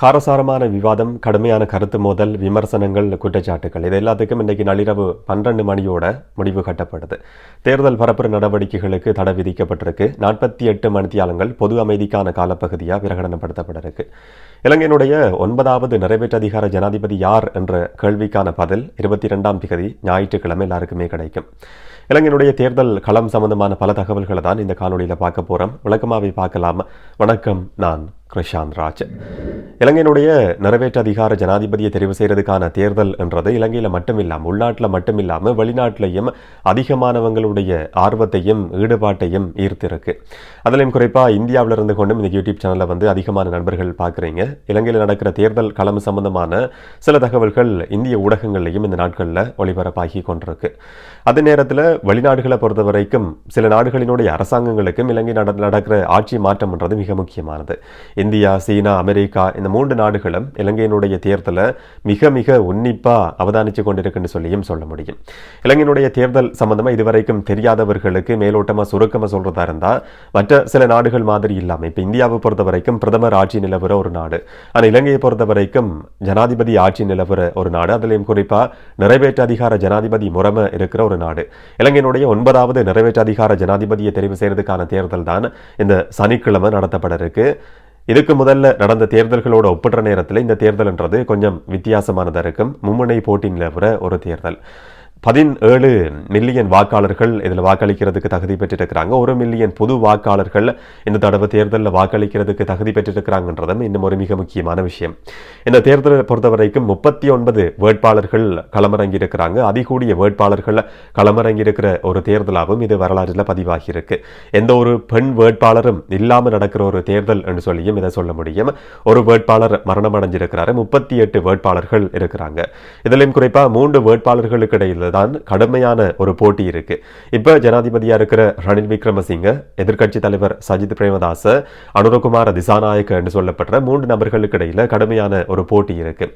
காரசாரமான விவாதம் கடுமையான கருத்து மோதல் விமர்சனங்கள் குற்றச்சாட்டுகள். இது எல்லாத்துக்கும் இன்றைக்கு நள்ளிரவு பன்னிரண்டு மணியோட முடிவு கட்டப்படுது. தேர்தல் பரப்புரை நடவடிக்கைகளுக்கு தடை விதிக்கப்பட்டிருக்கு. நாற்பத்தி எட்டு மணித்தியாலங்கள் பொது அமைதிக்கான காலப்பகுதியாக பிரகடனப்படுத்தப்பட்டிருக்கு இலங்கையினுடைய ஒன்பதாவது நிறைவேற்று அதிகார ஜனாதிபதி யார் என்ற கேள்விக்கான பதில் இருபத்தி ரெண்டாம் திகதி ஞாயிற்றுக்கிழமை எல்லாருக்குமே கிடைக்கும். இலங்கையினுடைய தேர்தல் களம் சம்பந்தமான பல தகவல்களை தான் இந்த காணொலியில் பார்க்க போகிறோம் விளக்கமாகவே பார்க்கலாம். வணக்கம் நான் கிருஷாந்த் ராஜ். இலங்கையினுடைய நிறைவேற்று அதிகார ஜனாதிபதியை தெரிவு செய்கிறதுக்கான தேர்தல் என்றது இலங்கையில் மட்டும் இல்லாமல் உள்நாட்டில் மட்டும் இல்லாமல் வெளிநாட்டிலையும் அதிகமானவங்களுடைய ஆர்வத்தையும் ஈடுபாட்டையும் ஈர்த்திருக்கு. அதிலையும் குறிப்பாக இந்தியாவில் இருந்து கொண்டும் இந்த யூடியூப் சேனலில் வந்து அதிகமான நண்பர்கள் பார்க்குறீங்க. இலங்கையில் நடக்கிற தேர்தல் களம் சம்பந்தமான சில தகவல்கள் இந்திய ஊடகங்கள்லையும் இந்த நாட்களில் ஒளிபரப்பாகி கொண்டிருக்கு. அதே நேரத்தில் வெளிநாடுகளை பொறுத்த வரைக்கும் சில நாடுகளினுடைய அரசாங்கங்களுக்கும் இலங்கை நட நடக்கிற ஆட்சி மாற்றம்ன்றது மிக முக்கியமானது. இந்தியா சீனா அமெரிக்கா இந்த மூன்று நாடுகளும் இலங்கையினுடைய தேர்தலை மிக மிக உன்னிப்பாக அவதானித்து கொண்டிருக்குன்னு சொல்லியும் சொல்ல முடியும். இலங்கையினுடைய தேர்தல் சம்பந்தமாக இதுவரைக்கும் தெரியாதவர்களுக்கு மேலோட்டமாக சுருக்கமாக சொல்கிறதா இருந்தால் மற்ற சில நாடுகள் மாதிரி இல்லாமல் இப்போ இந்தியாவை பொறுத்த வரைக்கும் பிரதமர் ஆட்சி நிலவுற ஒரு நாடு. ஆனால் இலங்கையை பொறுத்த வரைக்கும் ஜனாதிபதி ஆட்சி நிலவுற ஒரு நாடு. அதுலேயும் குறிப்பாக நிறைவேற்று அதிகார ஜனாதிபதி முறைமை இருக்கிற ஒரு நாடு. இலங்கையினுடைய ஒன்பதாவது நிறைவேற்று அதிகார ஜனாதிபதியை தெரிவு செய்யறதுக்கான தேர்தல் தான் இந்த சனிக்கிழமை நடத்தப்பட இருக்கு. இதுக்கு முதல்ல நடந்த தேர்தல்களோட ஒப்பிடுற நேரத்தில் இந்த தேர்தல்ன்றது கொஞ்சம் வித்தியாசமானதாக இருக்கும். மும்முனை போட்டி நிலவுற ஒரு தேர்தல். பதினேழு மில்லியன் வாக்காளர்கள் இதில் வாக்களிக்கிறதுக்கு தகுதி பெற்றிருக்கிறாங்க. ஒரு மில்லியன் புது வாக்காளர்கள் இந்த தடவை தேர்தலில் வாக்களிக்கிறதுக்கு தகுதி பெற்றிருக்கிறாங்கன்றதும் இன்னும் ஒரு மிக முக்கியமான விஷயம். இந்த தேர்தலை பொறுத்த வரைக்கும் முப்பத்தி ஒன்பது வேட்பாளர்கள் களமிறங்கி இருக்கிறாங்க அதிகூடிய வேட்பாளர்கள் களமிறங்கி இருக்கிற ஒரு தேர்தலாகவும் இது வரலாற்றில் பதிவாகியிருக்கு. எந்த ஒரு பெண் வேட்பாளரும் இல்லாமல் நடக்கிற ஒரு தேர்தல் என்று சொல்லியும் இதை சொல்ல முடியும். ஒரு வேட்பாளர் மரணம் அடைஞ்சிருக்கிறாரு முப்பத்தி எட்டு வேட்பாளர்கள் இருக்கிறாங்க. இதிலையும் குறிப்பாக மூன்று வேட்பாளர்களுக்கு இடையில் தான் கடுமையான ஒரு போட்டி இருக்கு. இப்போ ஜனாதிபதியா இருக்கிற ரணில் விக்ரமசிங்க எதிர்க்கட்சி தலைவர் சஜித் பிரேமதாச அனுரகுமார திசாநாயக்க என்று சொல்லப்படுற மூன்று நபர்களுக்கு இடையில கடுமையான ஒரு போட்டி இருக்கு.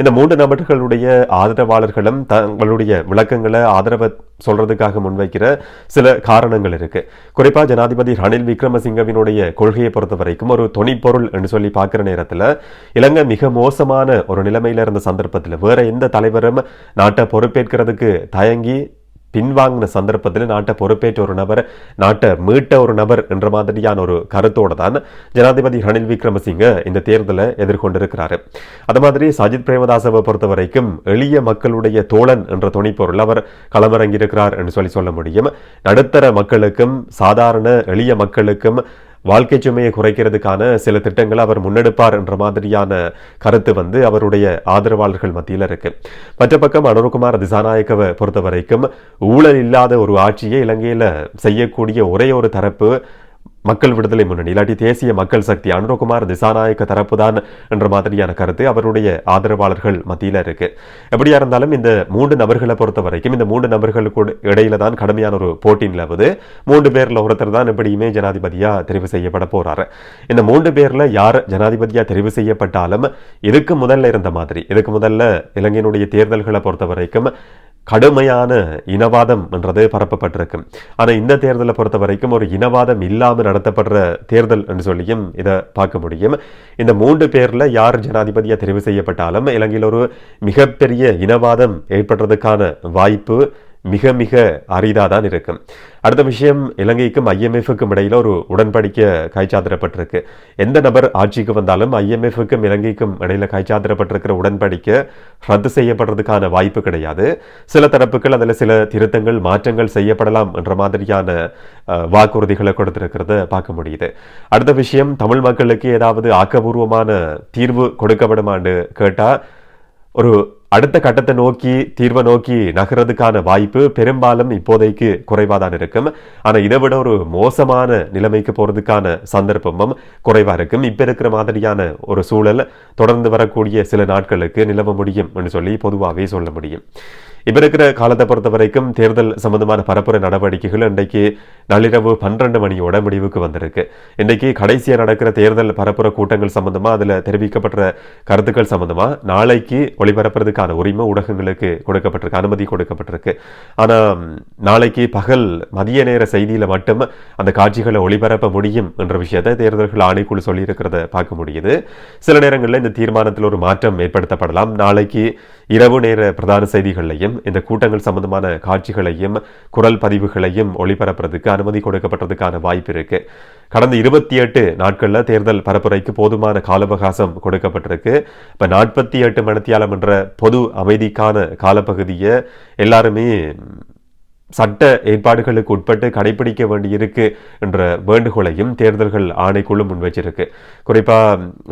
இந்த மூன்று நபர்களுடைய ஆதரவாளர்களும் தங்களுடைய விளக்கங்களை ஆதரவை சொல்றதுக்காக முன்வைக்கிற சில காரணங்கள் இருக்கு. குறிப்பா ஜனாதிபதி ரணில் விக்ரமசிங்கவினுடைய கொள்கையை பொறுத்த வரைக்கும் ஒரு தொனிப்பொருள் என்று சொல்லி பார்க்குற நேரத்தில் இலங்கை மிக மோசமான ஒரு நிலைமையில இருந்த சந்தர்ப்பத்தில் வேற எந்த தலைவரும் நாட்டை பொறுப்பேற்கிறதுக்கு தயங்கி பின்வாங்கின சந்தர்ப்பத்தில் நாட்டை பொறுப்பேற்ற ஒரு நபர் நாட்டை மீட்ட ஒரு நபர் என்ற மாதிரியான ஒரு கருத்தோடு தான் ஜனாதிபதி ரணில் விக்ரமசிங்க இந்த தேர்தலை எதிர்கொண்டிருக்கிறாரு. அது மாதிரி சஜித் பிரேமதாசவை பொறுத்த வரைக்கும் எளிய மக்களுடைய தோழன் என்ற துணைப்பொருள் அவர் களமிறங்கியிருக்கிறார் என்று சொல்லி சொல்ல முடியும். நடுத்தர மக்களுக்கும் சாதாரண எளிய மக்களுக்கும் வாழ்க்கை சுமையை குறைக்கிறதுக்கான சில திட்டங்களை அவர் முன்னெடுப்பார் என்ற மாதிரியான கருத்து வந்து அவருடைய ஆதரவாளர்கள் மத்தியில் இருக்கு. மற்ற பக்கம் அனுர்குமார் திசாநாயக்கவை பொறுத்த வரைக்கும் ஊழல் இல்லாத ஒரு ஆட்சியை இலங்கையில் செய்யக்கூடிய ஒரே ஒரு தரப்பு மக்கள் விடுதலை முன்னணி. இல்லாட்டி தேசிய மக்கள் சக்தி அனுரகுமார் திசாநாயக்க தரப்புதான் என்ற மாதிரியான கருத்து அவருடைய ஆதரவாளர்கள் மத்தியில் இருக்கு. எப்படியா இருந்தாலும் இந்த மூன்று நபர்களை பொறுத்த வரைக்கும் இந்த மூன்று நபர்களுக்கு இடையில தான் கடுமையான ஒரு போட்டி நிலவுது. மூன்று பேர்ல ஒருத்தர் தான் எப்படியுமே ஜனாதிபதியா தெரிவு செய்யப்பட போறாரு. இந்த மூன்று பேர்ல யார் ஜனாதிபதியா தெரிவு செய்யப்பட்டாலும் இதுக்கு முதல்ல இருந்த மாதிரி இதுக்கு முதல்ல இலங்கையினுடைய தேர்தல்களை பொறுத்த வரைக்கும் கடுமையான இனவாதம் என்றது பரப்பப்பட்டிருக்கு. ஆனால் இந்த தேர்தலை பொறுத்த வரைக்கும் ஒரு இனவாதம் இல்லாமல் நடத்தப்படுற தேர்தல் என்று சொல்லியும் இதை பார்க்க முடியும். இந்த மூன்று பேரில் யார் ஜனாதிபதியாக தெரிவு செய்யப்பட்டாலும் இலங்கையில் ஒரு மிகப்பெரிய இனவாதம் ஏற்படுறதுக்கான வாய்ப்பு மிக மிக அரிதாக தான் இருக்கும். அடுத்த விஷயம் இலங்கைக்கும் ஐஎம்எஃப்க்கும் இடையில் ஒரு உடன்படிக்கை காய்ச்சாதரப்பட்டிருக்கு எந்த நபர் ஆட்சிக்கு வந்தாலும் ஐஎம்எஃப்க்கும் இலங்கைக்கும் இடையில் காய்ச்சாதரப்பட்டிருக்கிற உடன்படிக்கை ரத்து செய்யப்படுறதுக்கான வாய்ப்பு கிடையாது. சில தரப்புகள் அதில் சில திருத்தங்கள் மாற்றங்கள் செய்யப்படலாம் என்ற மாதிரியான வாக்குறுதிகளை கொடுத்திருக்கிறத பார்க்க முடியுது. அடுத்த விஷயம் தமிழ் மக்களுக்கு ஏதாவது ஆக்கபூர்வமான தீர்வு கொடுக்கப்படுமான்னு கேட்டால் ஒரு அடுத்த கட்டத்தை நோக்கி தீர்வை நோக்கி நகர்றதுக்கான வாய்ப்பு பெரும்பாலும் இப்போதைக்கு குறைவாக தான் இருக்கும். ஆனால் இதை விட ஒரு மோசமான நிலைமைக்கு போகிறதுக்கான சந்தர்ப்பமும் குறைவாக இருக்கும். இப்போ இருக்கிற மாதிரியான ஒரு சூழல் தொடர்ந்து வரக்கூடிய சில நாட்களுக்கு நிலவ முடியும் என்று சொல்லி பொதுவாகவே சொல்ல முடியும். இப்போ இருக்கிற காலத்தை பொறுத்த வரைக்கும் தேர்தல் சம்பந்தமான பரப்புரை நடவடிக்கைகள் இன்றைக்கு நள்ளிரவு பன்னிரண்டு மணியோட முடிவுக்கு வந்திருக்கு. இன்றைக்கு கடைசியாக நடக்கிற தேர்தல் பரப்புரை கூட்டங்கள் சம்பந்தமாக அதில் தெரிவிக்கப்பட்ட கருத்துக்கள் சம்பந்தமாக நாளைக்கு ஒளிபரப்புறதுக்கான உரிமை ஊடகங்களுக்கு கொடுக்கப்பட்டிருக்கு அனுமதி கொடுக்கப்பட்டிருக்கு. ஆனால் நாளைக்கு பகல் மதிய நேர செய்தியில் மட்டும் அந்த காட்சிகளை ஒளிபரப்ப முடியும் என்ற விஷயத்தை தேர்தல்கள் ஆணைக்குழு சொல்லியிருக்கிறத பார்க்க முடியுது. சில நேரங்களில் இந்த தீர்மானத்தில் ஒரு மாற்றம் ஏற்படுத்தப்படலாம். நாளைக்கு இரவு நேர பிரதான செய்திகளையும் இந்த கூட்டங்கள் சம்பந்தமான காட்சிகளையும் குரல் பதிவுகளையும் ஒளிபரப்புறதுக்கு அனுமதி கொடுக்கப்பட்டதுக்கான வாய்ப்பு இருக்கு. கடந்த இருபத்தி எட்டு நாட்கள்ல தேர்தல் பரப்புரைக்கு போதுமான கால அவகாசம் கொடுக்கப்பட்டிருக்கு. இப்ப நாற்பத்தி எட்டு மணித்தியாலம் என்ற பொது அமைதிக்கான காலப்பகுதியை எல்லாருமே சட்ட ஏற்பாடுகளுக்கு உட்பட்டு கடைபிடிக்க வேண்டியிருக்கு என்ற வேண்டுகோளையும் தேர்தல்கள் ஆணைக்குழு முன்வச்சிருக்கு. குறிப்பா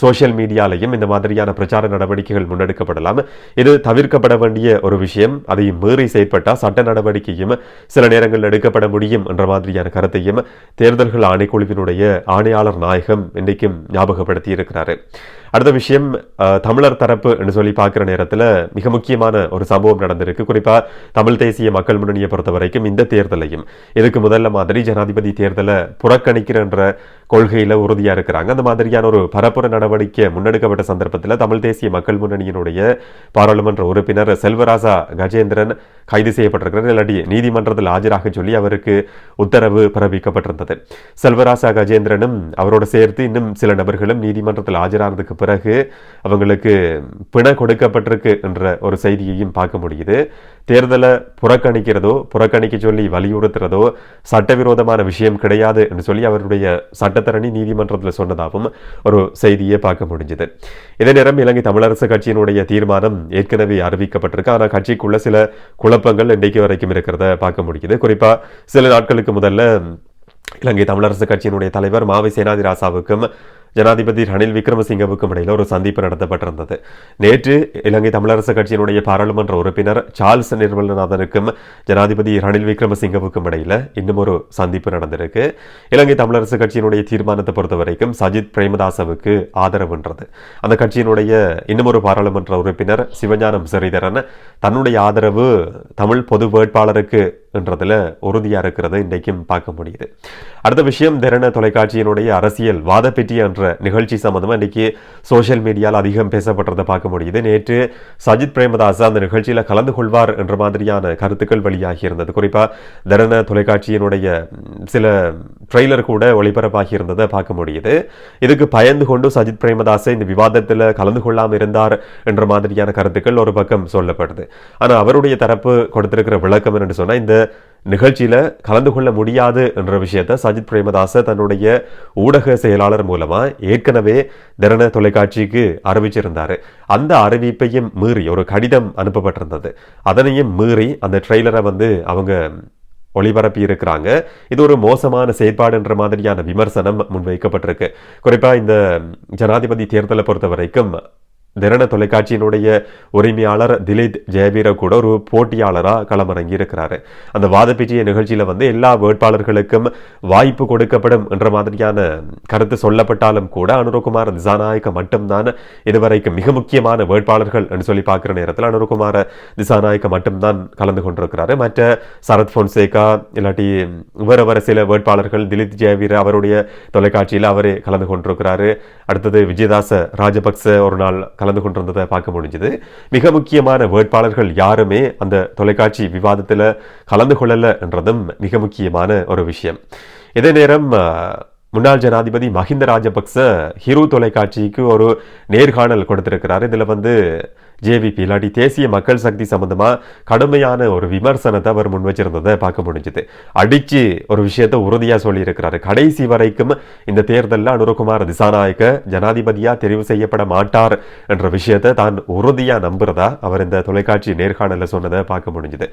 சோசியல் மீடியாலையும் இந்த மாதிரியான பிரச்சார நடவடிக்கைகள் முன்னெடுக்கப்படலாம். இது தவிர்க்கப்பட வேண்டிய ஒரு விஷயம். அதையும் மீறி செயற்பட்டால் சட்ட நடவடிக்கையும் சில நேரங்களில் எடுக்கப்பட முடியும் என்ற மாதிரியான கருத்தையும் தேர்தல்கள் ஆணைக்குழுவினுடைய ஆணையாளர் நாயகம் இன்றைக்கும் ஞாபகப்படுத்தி இருக்கிறாரு. அடுத்த விஷயம் தமிழர் தரப்பு என்று சொல்லி பார்க்குற நேரத்தில் மிக முக்கியமான ஒரு சம்பவம் நடந்திருக்கு. குறிப்பா தமிழ் தேசிய மக்கள் முன்னணியை பொறுத்தவரை வரைக்கும் இந்த தேர்தலையும். இதுக்கு முதல்ல மாதிரி ஜனாதிபதி தேர்தலை புறக்கணிக்கிறன்ற என்ற உறுதியாக உறுதியா இருக்கிறாங்க. அந்த மாதிரியான ஒரு பரப்புரை நடவடிக்கை முன்னெடுக்கப்பட்ட சந்தர்ப்பத்தில் தமிழ் தேசிய மக்கள் முன்னணியினுடைய பாராளுமன்ற உறுப்பினர் செல்வராசா கஜேந்திரன் கைது செய்யப்பட்டிருக்கிறார் இல்லாட்டி நீதிமன்றத்தில் ஆஜராக சொல்லி அவருக்கு உத்தரவு பிறப்பிக்கப்பட்டிருந்தது. செல்வராசா கஜேந்திரனும் அவரோட சேர்த்து இன்னும் சில நபர்களும் நீதிமன்றத்தில் ஆஜரானதுக்கு பிறகு அவங்களுக்கு பிண கொடுக்கப்பட்டிருக்கு என்ற ஒரு செய்தியையும் பார்க்க முடியுது. தேர்தலை புறக்கணிக்கிறதோ புறக்கணிக்க சொல்லி வலியுறுத்துறதோ சட்டவிரோதமான விஷயம் கிடையாது என்று சொல்லி அவருடைய சட்டத்தரணி நீதிமன்றத்தில் சொன்னதாகவும் ஒரு செய்தியை பார்க்க முடிஞ்சது. இதே நேரம் இலங்கை தமிழரசு கட்சியினுடைய தீர்மானம் ஏற்கனவே அறிவிக்கப்பட்டிருக்கு. ஆனால் கட்சிக்குள்ள சில குழ குழப்பங்கள் இன்றைக்கு வரைக்கும் இருக்கிறத பார்க்க முடியுது. குறிப்பா சில நாட்களுக்கு முதல்ல இலங்கை தமிழரசு கட்சியினுடைய தலைவர் மாவை சேனாதிராசாவுக்கும் ஜனாதிபதி ரணில் விக்ரமசிங்கவுக்கும் இடையில் ஒரு சந்திப்பு நடத்தப்பட்டிருந்தது. நேற்று இலங்கை தமிழரசு கட்சியினுடைய பாராளுமன்ற உறுப்பினர் சார்ல்ஸ் நிர்மலநாதனுக்கும் ஜனாதிபதி ரணில் விக்ரமசிங்கவுக்கும் இடையில் இன்னும் ஒரு சந்திப்பு நடந்திருக்கு. இலங்கை தமிழரசு கட்சியினுடைய தீர்மானத்தை பொறுத்த வரைக்கும் சஜித் பிரேமதாசவுக்கு ஆதரவுன்றது அந்த கட்சியினுடைய இன்னும் ஒரு பாராளுமன்ற உறுப்பினர் சிவஞானம் சிறிதரன் தன்னுடைய ஆதரவு தமிழ் பொது வேட்பாளருக்கு என்றதில் உறுதியாக இருக்கிறத இன்றைக்கும் பார்க்க முடியுது. அடுத்த விஷயம் திறன தொலைக்காட்சியினுடைய அரசியல் வாத பெட்டி என்ற நிகழ்ச்சி சம்மந்தமாக இன்னைக்கு சோஷியல் மீடியாவில் அதிகம் பேசப்பட்டதை பார்க்க முடியுது. நேற்று சஜித் பிரேமதாஸ் அந்த நிகழ்ச்சியில் கலந்து கொள்வார் என்ற மாதிரியான கருத்துக்கள் வெளியாகி இருந்தது. குறிப்பாக திறன தொலைக்காட்சியினுடைய சில ட்ரெய்லர் கூட ஒளிபரப்பாகி இருந்ததை பார்க்க முடியுது. இதுக்கு பயந்து கொண்டு சஜித் பிரேமதாஸ் இந்த விவாதத்தில் கலந்து கொள்ளாமல் இருந்தார் என்ற மாதிரியான கருத்துக்கள் ஒரு பக்கம் சொல்லப்படுது. ஆனால் அவருடைய தரப்பு கொடுத்திருக்கிற விளக்கம் என்னன்னு சொன்னால் இந்த நிகழ்ச்சியில் கலந்து கொள்ள முடியாது என்ற விஷயத்தை சஜித் பிரேமதாச தன்னுடைய ஊடக செயலாளர் மூலமாக ஏற்கனவே திறன தொலைக்காட்சிக்கு அறிவிச்சிருந்தார். அந்த அறிவிப்பையும் மீறி ஒரு கடிதம் அனுப்பப்பட்டிருந்தது. அதனையும் மீறி அந்த ட்ரெய்லரை வந்து அவங்க ஒளிபரப்பி இருக்கிறாங்க. இது ஒரு மோசமான செயற்பாடுன்ற மாதிரியான விமர்சனம் முன்வைக்கப்பட்டிருக்கு. குறிப்பாக இந்த ஜனாதிபதி தேர்தலை பொறுத்த வரைக்கும் திறன தொலைக்காட்சியினுடைய உரிமையாளர் திலீப் ஜெயவீர கூட ஒரு போட்டியாளராக களமிறங்கி இருக்கிறாரு அந்த வாதப்பேச்சிய நிகழ்ச்சியில் வந்து எல்லா வேட்பாளர்களுக்கும் வாய்ப்பு கொடுக்கப்படும் என்ற மாதிரியான கருத்து சொல்லப்பட்டாலும் கூட அனுரகுமார் திசாநாயக்க மட்டும்தான் இதுவரைக்கும் மிக முக்கியமான வேட்பாளர்கள் என்று சொல்லி பார்க்குற நேரத்தில் அனுரகுமார திசாநாயக்க மட்டும்தான் கலந்து கொண்டிருக்கிறாரு. மற்ற சரத் பொன்சேகா இல்லாட்டி வேற வேற சில வேட்பாளர்கள் திலீப் ஜெயவீர அவருடைய தொலைக்காட்சியில் அவரே கலந்து கொண்டிருக்கிறாரு. அடுத்தது விஜயதாச ராஜபக்ச ஒரு நாள் கலந்து கொண்டிருந்ததை பார்க்க முடிஞ்சது. மிக முக்கியமான வேட்பாளர்கள் யாருமே அந்த தொலைக்காட்சி விவாதத்தில் கலந்து கொள்ளல என்றதும் மிக முக்கியமான ஒரு விஷயம். இதே நேரம் முன்னாள் ஜனாதிபதி மஹிந்த ராஜபக்ச ஹிரு தொலைக்காட்சிக்கு ஒரு நேர்காணல் கொடுத்திருக்கிறார். இதுல வந்து ஜேவிபி இல்லாட்டி தேசிய மக்கள் சக்தி சம்மந்தமாக கடுமையான ஒரு விமர்சனத்தை அவர் முன் வச்சிருந்ததை பார்க்க முடிஞ்சுது. அடிச்சு ஒரு விஷயத்தை உறுதியாக சொல்லியிருக்கிறாரு. கடைசி வரைக்கும் இந்த தேர்தலில் அனுரகுமார் திசாநாயக்க ஜனாதிபதியாக தெரிவு செய்யப்பட மாட்டார் என்ற விஷயத்தை தான் உறுதியாக நம்புறதா அவர் இந்த தொலைக்காட்சி நேர்காணலில் சொன்னதை பார்க்க முடிஞ்சுது.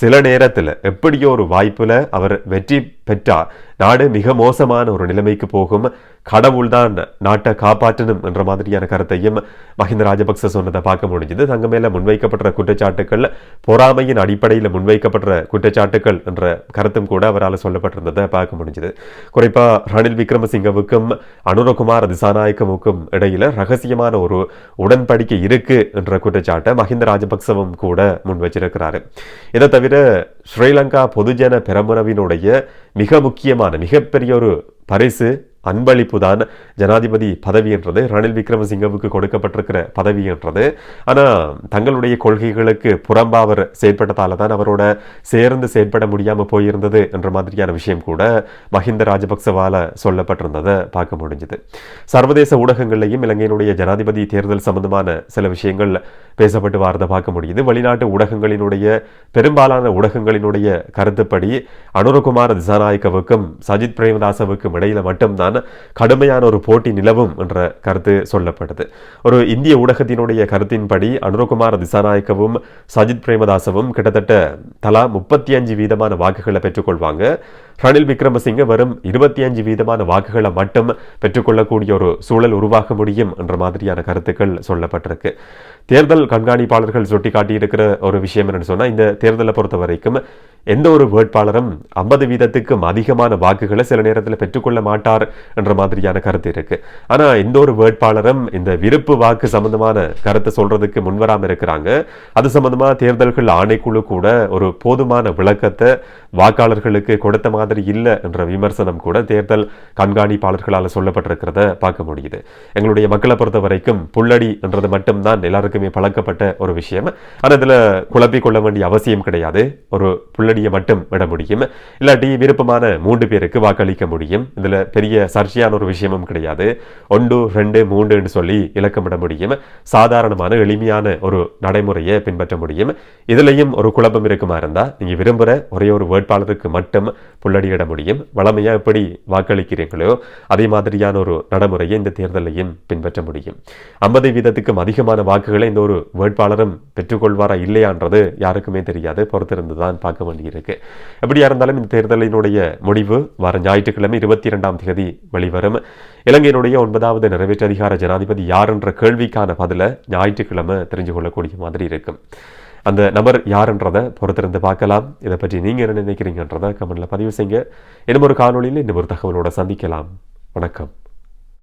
சில நேரத்தில் எப்படியோ ஒரு வாய்ப்பில் அவர் வெற்றி பெற்றா நாடு மிக மோசமான ஒரு நிலைமைக்கு போகும். கடவுள்தான் நாட்டை காப்பாற்றணும் என்ற மாதிரியான கருத்தையும் மஹிந்த ராஜபக்ச சொன்னதை பார்க்க முடிஞ்சது. தங்க மேல முன்வைக்கப்பட்ட குற்றச்சாட்டுக்கள் பொறாமையின் அடிப்படையில் முன்வைக்கப்பட்ட குற்றச்சாட்டுக்கள் என்ற கருத்தும் கூட அவரால் சொல்லப்பட்டிருந்ததை பார்க்க முடிஞ்சது. குறிப்பா ரணில் விக்ரமசிங்கவுக்கும் அனுரகுமார் திசாநாயக்கவுக்கும் இடையில ரகசியமான ஒரு உடன்படிக்கை இருக்கு என்ற குற்றச்சாட்டை மஹிந்த ராஜபக்சவும் கூட முன் வச்சிருக்கிறாரு. இதை தவிர ஸ்ரீலங்கா பொதுஜன பெரமுனவினுடைய மிக முக்கியமான மிகப்பெரிய ஒரு பரிசு அன்பளிப்பு தான் ஜனாதிபதி பதவி என்றது. ரணில் விக்ரமசிங்கவுக்கு கொடுக்கப்பட்டிருக்கிற பதவி என்றது. ஆனால் தங்களுடைய கொள்கைகளுக்கு புறம்பா அவர் செயற்பட்டதால தான் அவரோட சேர்ந்து செயற்பட முடியாமல் போயிருந்தது என்ற மாதிரியான விஷயம் கூட மஹிந்த ராஜபக்சவால சொல்லப்பட்டிருந்ததை பார்க்க முடிஞ்சது. சர்வதேச ஊடகங்கள்லையும் இலங்கையினுடைய ஜனாதிபதி தேர்தல் சம்பந்தமான சில விஷயங்கள் பேசப்பட்டு வாரதை பார்க்க முடியுது. வெளிநாட்டு ஊடகங்களினுடைய பெரும்பாலான ஊடகங்களினுடைய கருத்துப்படி அனுரகுமார் திசாநாயக்கவுக்கும் சஜித் பிரேமதாசவுக்கும் இடையில மட்டும்தான் கடுமையான ஒரு போட்டி நிலவும் என்ற கருத்து சொல்லப்படுது ஒரு இந்திய ஊடகத்தினுடைய கருத்தின்படி அனுரகுமார் திசாநாயக்கவும் சஜித் பிரேமதாசவும் கிட்டத்தட்ட தலா முப்பத்தி அஞ்சு வீதமான வாக்குகளை பெற்றுக்கொள்வாங்க. ரணில் விக்ரமசிங்க வரும் இருபத்தி அஞ்சு வீதமான வாக்குகளை மட்டும் பெற்றுக்கொள்ளக்கூடிய ஒரு சூழல் உருவாக முடியும் என்ற மாதிரியான கருத்துக்கள் சொல்லப்பட்டிருக்கு. தேர்தல் கண்காணிப்பாளர்கள் சுட்டிக்காட்டியிருக்கிற ஒரு விஷயம் என்னன்னு சொன்னா இந்த தேர்தலை பொறுத்த வரைக்கும் எந்த ஒரு வேட்பாளரும் ஐம்பது வீதத்துக்கும் அதிகமான வாக்குகளை சில நேரத்தில் பெற்றுக்கொள்ள மாட்டார். என்ற மாதிரியான கருத்து இருக்கு. ஆனா இந்த ஒரு வேட்பாளரும் இந்த விருப்பு வாக்கு சம்பந்தமான கருத்தை சொல்றதுக்கு முன்வராம இருக்கிறாங்க. அது சம்பந்தமா தேர்தல்கள் ஆணைக்குழு கூட ஒரு போதுமான விளக்கத்தை வாக்காளர்களுக்கு கொடுத்த மாதிரி இல்லை என்ற விமர்சனம் கூட தேர்தல் கண்காணிப்பாளர்களால் சொல்லப்பட்டிருக்கிறத பார்க்க முடியுது. எங்களுடைய மக்களை பொறுத்த வரைக்கும் புள்ளடி என்றது மட்டும்தான் எல்லாருக்குமே பழக்கப்பட்ட ஒரு விஷயம். ஆனால் இதில் குழப்பிக் கொள்ள வேண்டிய அவசியம் கிடையாது. ஒரு புள்ளடியை மட்டும் விட முடியும். இல்லாட்டி விருப்பமான மூன்று பேருக்கு வாக்களிக்க முடியும். இதில் பெரிய சர்ச்சையான ஒரு விஷயமும் கிடையாது. ஒன்று ரெண்டு மூன்றுன்னு சொல்லி இலக்கமிட முடியும். சாதாரணமான எளிமையான ஒரு நடைமுறையை பின்பற்ற முடியும். இதுலயும் ஒரு குழப்பம் இருக்குமா இருந்தா நீங்க விரும்புகிற ஒரே ஒரு வேட்பாளருக்கு மட்டும் புள்ளடியிட முடியும். வளமையாக எப்படி வாக்களிக்கிறீங்களோ அதே மாதிரியான ஒரு நடைமுறையை இந்த தேர்தலையும் பின்பற்ற முடியும். ஐம்பது வீதத்துக்கும் அதிகமான வாக்குகளை இந்த ஒரு வேட்பாளரும் பெற்றுக்கொள்வாரா இல்லையான்றது யாருக்குமே தெரியாது. பொறுத்திருந்து தான் பார்க்க வேண்டியிருக்கு. எப்படியா இருந்தாலும் இந்த தேர்தலினுடைய முடிவு வர ஞாயிற்றுக்கிழமை இருபத்தி இரண்டாம் தேதி வெளிவரும். இலங்கையினுடைய ஒன்பதாவது நிறைவேற்று அதிகார ஜனாதிபதி யார் என்ற கேள்விக்கான பதில ஞாயிற்றுக்கிழமை தெரிஞ்சு கொள்ளக்கூடிய மாதிரி இருக்கும் அந்த நபர் யாருன்றதை பொறுத்திருந்து பார்க்கலாம். இதை பற்றி நீங்கள் என்ன நினைக்கிறீங்கன்றதை கமெண்டில் பதிவு செய்யுங்க. இன்னும் ஒரு காணொலியில் இன்னும் ஒரு தகவலோட சந்திக்கலாம். வணக்கம்.